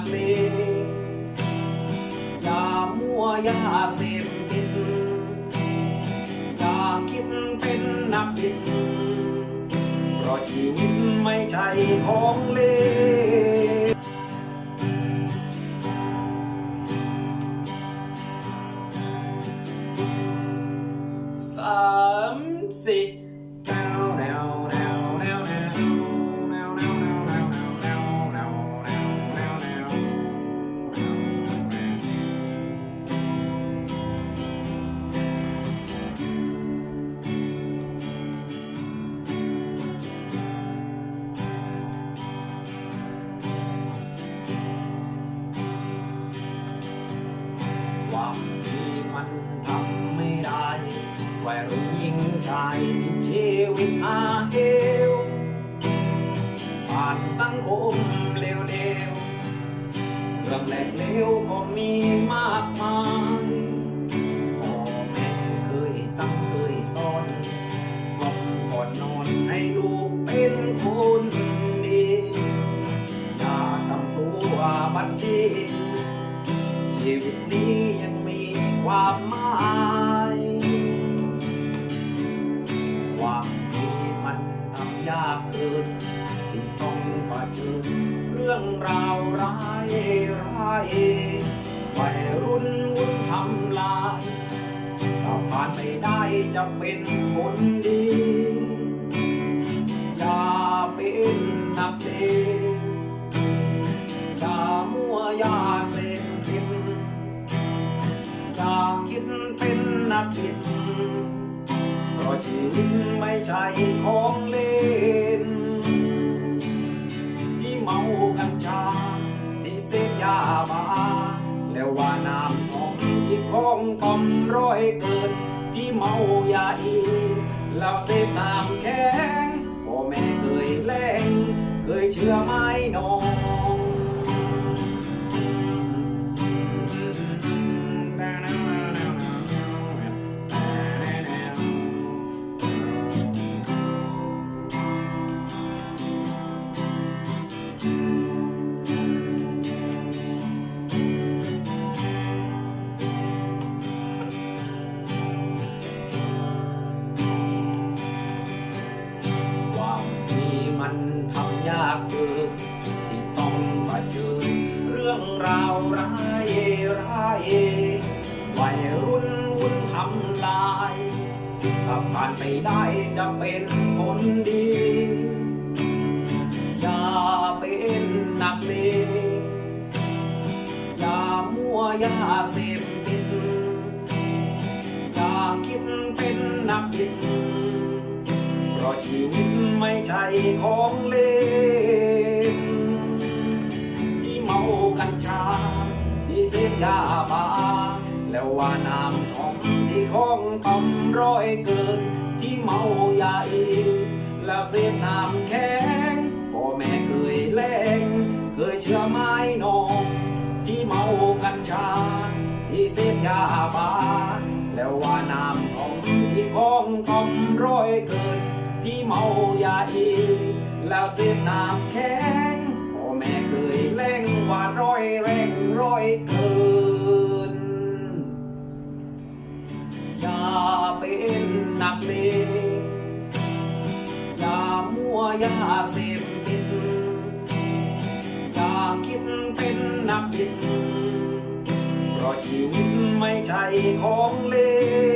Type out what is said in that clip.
กเลอย่ามัวยาเสพติดอย่าคิดเป็นนักบิดเพราะชีวิตไม่ใช่ของเล่นสามสี่ วัยรุ่นหญิงชายชีวิตอาเอวผ่านสังคมเลวๆเรื่องแหลกเลวก็มีมากมายพ่อแม่เคยสั่งเคยสอนกล่อมก่อนนอนให้ลูกเป็นคนดีอย่าทำตัวบัดซีชีวิตนี้ยังมีความหมาย ยากเกินที่ต้องเผชิญเรื่องราวร้ายร้ายวัยรุ่นวุ่นทำลายถ้าผ่านไม่ได้จะเป็นคนดี อย่าเป็นนักเลงอย่ามัวยาเสพติดอย่าคิดเป็นนักบิดเพราะชีวิตไม่ใช่ของเล่น ของกอมร้อยเกินที่เมายาอีแล้วเสพตามแข็งพ่อแม่เคยแล้งเคยเชื่อไหมน้อง รื่องราวร้ายร้ายวัยรุ่นวุ่นทำลายถ้าผ่านไม่ได้จะเป็นคนดี อย่าเป็นนักเลงอย่ามัวยาเสพติดอย่าคิดเป็นนักบิดเพราะชีวิตไม่ใช่ของเล่น ญชา ที่เสพยาบ้าแล้วว่าน้ำทองที่ของต่อมร้อยเกิน ที่เมายาอีแล้วเสพน้ำแข็งพ่อแม่เคยแล้งเคยเชื่อไม้นอง ที่เมากัญชา ที่เสพยาบ้าแล้วว่าน้ำของที่ของกอมร้อยเกิน ที่เมายาอีแล้วเสพน้ำแข็ง ว่าร้อยแรงร้อยเกินอย่าเป็นนักเลงอย่ามัวยาเสพติดอย่าคิดเป็นนักบิดเพราะชีวิตไม่ใช่ของเล่น